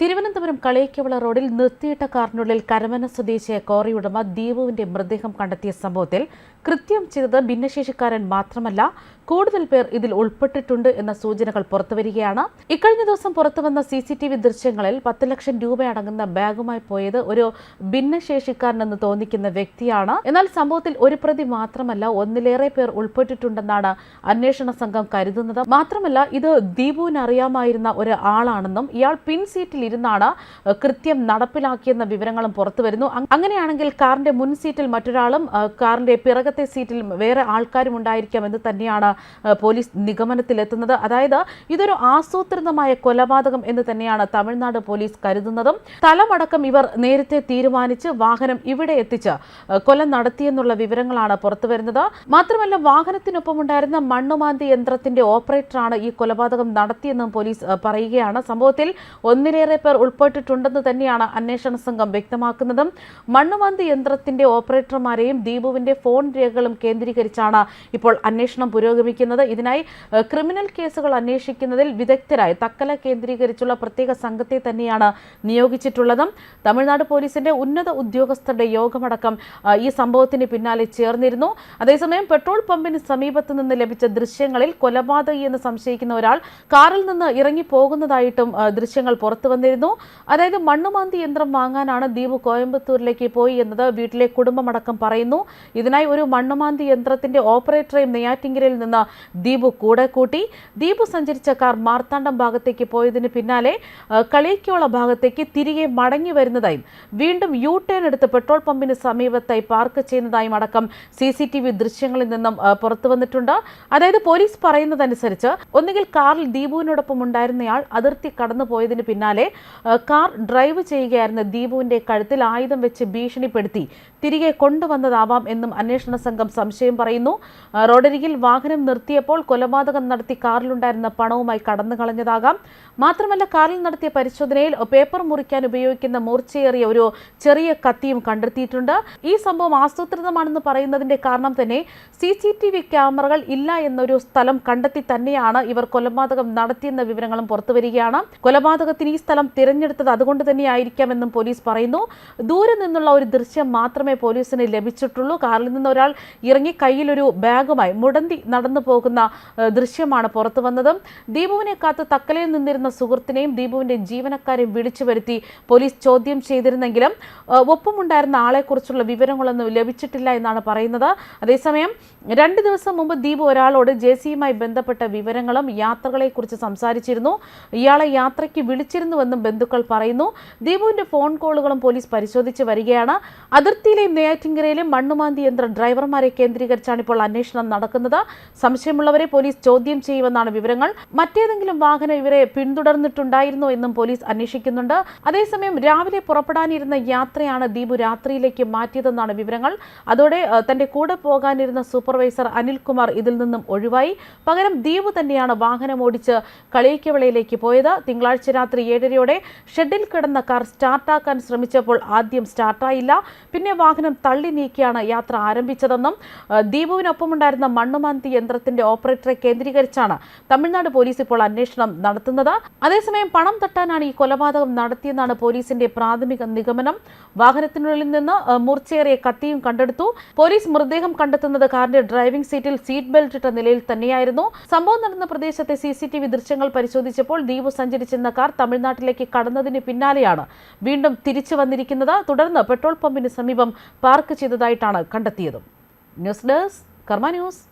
തിരുവനന്തപുരം കളയിക്കവള റോഡിൽ നിർത്തിയിട്ട കാറിനുള്ളിൽ കരമന സ്വദേശിയായ കോറി ഉടമ ദീപുവിന്റെ മൃതദേഹം കണ്ടെത്തിയ സംഭവത്തിൽ കൃത്യം ചെയ്തത് ഭിന്നശേഷിക്കാരൻ മാത്രമല്ല കൂടുതൽ പേർ ഇതിൽ ഉൾപ്പെട്ടിട്ടുണ്ട് എന്ന സൂചനകൾ പുറത്തുവരികയാണ്. ഇക്കഴിഞ്ഞ ദിവസം പുറത്തുവന്ന സി സി ടി വി ദൃശ്യങ്ങളിൽ പത്ത് ലക്ഷം രൂപയടങ്ങുന്ന ബാഗുമായി പോയത് ഒരു ഭിന്നശേഷിക്കാരനെന്ന് തോന്നിക്കുന്ന വ്യക്തിയാണ്. എന്നാൽ സംഭവത്തിൽ ഒരു പ്രതി മാത്രമല്ല ഒന്നിലേറെ പേർ ഉൾപ്പെട്ടിട്ടുണ്ടെന്നാണ് അന്വേഷണ സംഘം കരുതുന്നത്. മാത്രമല്ല ഇത് ദീപുവിന് അറിയാമായിരുന്ന ഒരു ആളാണെന്നും ഇയാൾ പിൻ സീറ്റിൽ ഇരുന്നാണ് കൃത്യം നടപ്പിലാക്കിയെന്ന വിവരങ്ങളും പുറത്തുവരുന്നു വരുന്നു. അങ്ങനെയാണെങ്കിൽ കാറിന്റെ മുൻ സീറ്റിൽ മറ്റൊരാളും കാറിന്റെ പിറകത്തെ സീറ്റിൽ വേറെ ആൾക്കാരും ഉണ്ടായിരിക്കാം എന്ന് തന്നെയാണ് പോലീസ് നിഗമനത്തിലെത്തുന്നത്. അതായത് ഇതൊരു ആസൂത്രിതമായ കൊലപാതകം എന്ന് തന്നെയാണ് തമിഴ്നാട് പോലീസ് കരുതുന്നതും. സ്ഥലമടക്കം ഇവർ നേരത്തെ തീരുമാനിച്ച് വാഹനം ഇവിടെ എത്തിച്ച് കൊല നടത്തിയെന്നുള്ള വിവരങ്ങളാണ് പുറത്തുവരുന്നത് മാത്രമല്ല വാഹനത്തിനൊപ്പം ഉണ്ടായിരുന്ന മണ്ണുമാന്തി യന്ത്രത്തിന്റെ ഓപ്പറേറ്ററാണ് ഈ കൊലപാതകം നടത്തിയെന്നും പോലീസ് പറയുകയാണ്. സംഭവത്തിൽ ഒന്നിലേറെ പേർ ഉൾപ്പെട്ടിട്ടുണ്ടെന്ന് തന്നെയാണ് അന്വേഷണ സംഘം വ്യക്തമാക്കുന്നതും. മണ്ണുമന്തി യന്ത്രത്തിന്റെ ഓപ്പറേറ്റർമാരെയും ദീപുവിന്റെ ഫോൺ രേഖകളും കേന്ദ്രീകരിച്ചാണ് ഇപ്പോൾ അന്വേഷണം പുരോഗമിക്കുന്നത്. ഇതിനായി ക്രിമിനൽ കേസുകൾ അന്വേഷിക്കുന്നതിൽ വിദഗ്ധരായി തക്കല കേന്ദ്രീകരിച്ചുള്ള പ്രത്യേക സംഘത്തെ തന്നെയാണ് നിയോഗിച്ചിട്ടുള്ളതും. തമിഴ്നാട് പോലീസിന്റെ ഉന്നത ഉദ്യോഗസ്ഥരുടെ യോഗമടക്കം ഈ സംഭവത്തിന് പിന്നാലെ ചേർന്നിരുന്നു. അതേസമയം പെട്രോൾ പമ്പിന് സമീപത്ത് നിന്ന് ലഭിച്ച ദൃശ്യങ്ങളിൽ കൊലപാതകി എന്ന് സംശയിക്കുന്ന ഒരാൾ കാറിൽ നിന്ന് ഇറങ്ങി പോകുന്നതായിട്ടും ദൃശ്യങ്ങൾ പുറത്തു വന്നിരുന്നു. അതായത് മണ്ണുമാന്തി യന്ത്രം വാങ്ങാനാണ് ദീപ് കോയമ്പത്തൂരിലേക്ക് പോയി എന്നത് വീട്ടിലെ കുടുംബമടക്കം പറയുന്നു. ഇതിനായി ഒരു മണ്ണുമാന്തി യന്ത്രത്തിന്റെ ഓപ്പറേറ്ററെയും നെയ്യാറ്റിങ്കരയിൽ നിന്ന് ദീപു കൂടെ കൂട്ടി. ദീപു സഞ്ചരിച്ച കാർ മാർത്താണ്ഡം ഭാഗത്തേക്ക് പോയതിന് പിന്നാലെ കളിയക്കോള ഭാഗത്തേക്ക് തിരികെ മടങ്ങി വരുന്നതായും വീണ്ടും യു ടേൺ എടുത്ത് പെട്രോൾ പമ്പിന് സമീപത്തായി പാർക്ക് ചെയ്യുന്നതായും അടക്കം സി സി ടി വി ദൃശ്യങ്ങളിൽ നിന്നും പുറത്തു വന്നിട്ടുണ്ട്. അതായത് പോലീസ് പറയുന്നതനുസരിച്ച് ഒന്നുകിൽ കാറിൽ ദീപുവിനോടൊപ്പം ഉണ്ടായിരുന്നയാൾ അതിർത്തി കടന്നു പോയതിന് പിന്നാലെ കാർ ഡ്രൈവ് ചെയ്യുകയായിരുന്ന ദീപുവിന്റെ കഴുത്തിൽ ആയുധം വെച്ച് ഭീഷണിപ്പെടുത്തി തിരികെ കൊണ്ടുവന്നതാവാം എന്നും അന്വേഷണ സംഘം സംശയം പറയുന്നു. റോഡരികിൽ വാഹനം നിർത്തിയപ്പോൾ കൊലപാതകം നടത്തി കാറിലുണ്ടായിരുന്ന പണവുമായി കടന്നു കളഞ്ഞതാകാം. മാത്രമല്ല കാറിൽ നടത്തിയ പരിശോധനയിൽ പേപ്പർ മുറിക്കാൻ ഉപയോഗിക്കുന്ന മൂർച്ചയേറിയ ഒരു ചെറിയ കത്തിയും കണ്ടെത്തിയിട്ടുണ്ട്. ഈ സംഭവം ആസൂത്രിതമാണെന്ന് പറയുന്നതിന്റെ കാരണം തന്നെ സി സി ടി വി ക്യാമറകൾ ഇല്ല എന്നൊരു സ്ഥലം കണ്ടെത്തി തന്നെയാണ് ഇവർ കൊലപാതകം നടത്തിയെന്ന വിവരങ്ങളും പുറത്തുവരികയാണ്. കൊലപാതകത്തിന് ഈ സ്ഥലം തിരഞ്ഞെടുത്തത് അതുകൊണ്ട് തന്നെയായിരിക്കാമെന്നും പോലീസ് പറയുന്നു. ദൂരെ നിന്നുള്ള ഒരു ദൃശ്യം മാത്രമേ പോലീസിന് ലഭിച്ചിട്ടുള്ളൂ. കാറിൽ നിന്ന് ഒരാൾ ഇറങ്ങി കയ്യിലൊരു ബാഗുമായി മുടന്തി നടന്നു പോകുന്ന ദൃശ്യമാണ് പുറത്തു വന്നത്. ദീപുവിനെ കാത്ത് തക്കലയിൽ നിന്നിരുന്ന സുഹൃത്തിനെയും ദീപുവിന്റെ ജീവനക്കാരെയും വിളിച്ചു വരുത്തി പോലീസ് ചോദ്യം ചെയ്തിരുന്നെങ്കിലും ഒപ്പമുണ്ടായിരുന്ന ഒപ്പമുണ്ടായിരുന്ന ആളെക്കുറിച്ചുള്ള വിവരങ്ങളൊന്നും ലഭിച്ചിട്ടില്ല എന്നാണ് പറയുന്നത്. അതേസമയം രണ്ട് ദിവസം മുമ്പ് ദീപു ഒരാളോട് ജെ സിയുമായി ബന്ധപ്പെട്ട വിവരങ്ങളും യാത്രകളെക്കുറിച്ച് സംസാരിച്ചിരുന്നു. ഇയാളെ യാത്രയ്ക്ക് വിളിച്ചിരുന്നുവെന്നും ബന്ധുക്കൾ പറയുന്നു. ദീപുവിന്റെ ഫോൺ കോളുകളും പോലീസ് പരിശോധിച്ച് വരികയാണ്. അതിർത്തിയിലെയും നെയ്യാറ്റിങ്കരയിലെയും മണ്ണുമാന്തി യന്ത്ര ഡ്രൈവർമാരെ കേന്ദ്രീകരിച്ചാണ് ഇപ്പോൾ അന്വേഷണം നടക്കുന്നത്. സംശയമുള്ളവരെ പോലീസ് ചോദ്യം ചെയ്യുമെന്നാണ് വിവരങ്ങൾ. മറ്റേതെങ്കിലും വാഹനം ഇവരെ പിന്തുടർന്നിട്ടുണ്ടായിരുന്നോ എന്നും പോലീസ് അന്വേഷിക്കുന്നുണ്ട്. അതേസമയം രാവിലെ പുറപ്പെടാനിരുന്ന യാത്രയാണ് ദീപു രാത്രിയിലേക്ക് മാറ്റിയതെന്നാണ് വിവരങ്ങൾ. അതോടെ തന്റെ കൂടെ പോകാനിരുന്ന സൂപ്പർവൈസർ അനിൽകുമാർ ഇതിൽ നിന്നും ഒഴിവായി. പകരം ദീപു തന്നെയാണ് വാഹനം ഓടിച്ച് കളിയിക്കവിളയിലേക്ക് പോയത്. തിങ്കളാഴ്ച രാത്രി ഏഴരയോടെ ഷെഡിൽ കിടന്ന കാർ സ്റ്റാർട്ടാക്കാൻ ശ്രമിച്ചപ്പോൾ ആദ്യം സ്റ്റാർട്ടായില്ല. പിന്നെ വാഹനം തള്ളി നീക്കിയാണ് യാത്ര ആരംഭിച്ചതെന്നും ദീപുവിനൊപ്പമുണ്ടായിരുന്ന മണ്ണുമാന്തി യന്ത്രത്തിന്റെ ഓപ്പറേറ്ററെ കേന്ദ്രീകരിച്ചാണ് തമിഴ്നാട് പോലീസ് ഇപ്പോൾ അന്വേഷണം നടത്തുന്നത്. അതേസമയം പണം തട്ടാനാണ് ഈ കൊലപാതകം നടത്തിയെന്നാണ് പോലീസിന്റെ പ്രാഥമിക നിഗമനം. വാഹനത്തിനുള്ളിൽ നിന്ന് മൂർച്ചയേറിയ കത്തിയും കണ്ടെടുത്തു. പോലീസ് മൃതദേഹം കണ്ടെത്തുന്നത് കാറിന്റെ ഡ്രൈവിംഗ് സീറ്റിൽ സീറ്റ് ബെൽറ്റ് ഇട്ട നിലയിൽ തന്നെയായിരുന്നു. സംഭവം നടന്ന പ്രദേശത്തെ സി ദൃശ്യങ്ങൾ പരിശോധിച്ചപ്പോൾ ദീപു സഞ്ചരിച്ചിരുന്ന കാർ തമിഴ്നാട്ടിലേക്ക് കടന്നതിന് പിന്നാലെയാണ് വീണ്ടും തിരിച്ചു വന്നിരിക്കുന്നത്. തുടർന്ന് പെട്രോൾ പമ്പിന് സമീപം പാർക്ക് ചെയ്തതായിട്ടാണ് കണ്ടെത്തിയത്. News desk Karma news.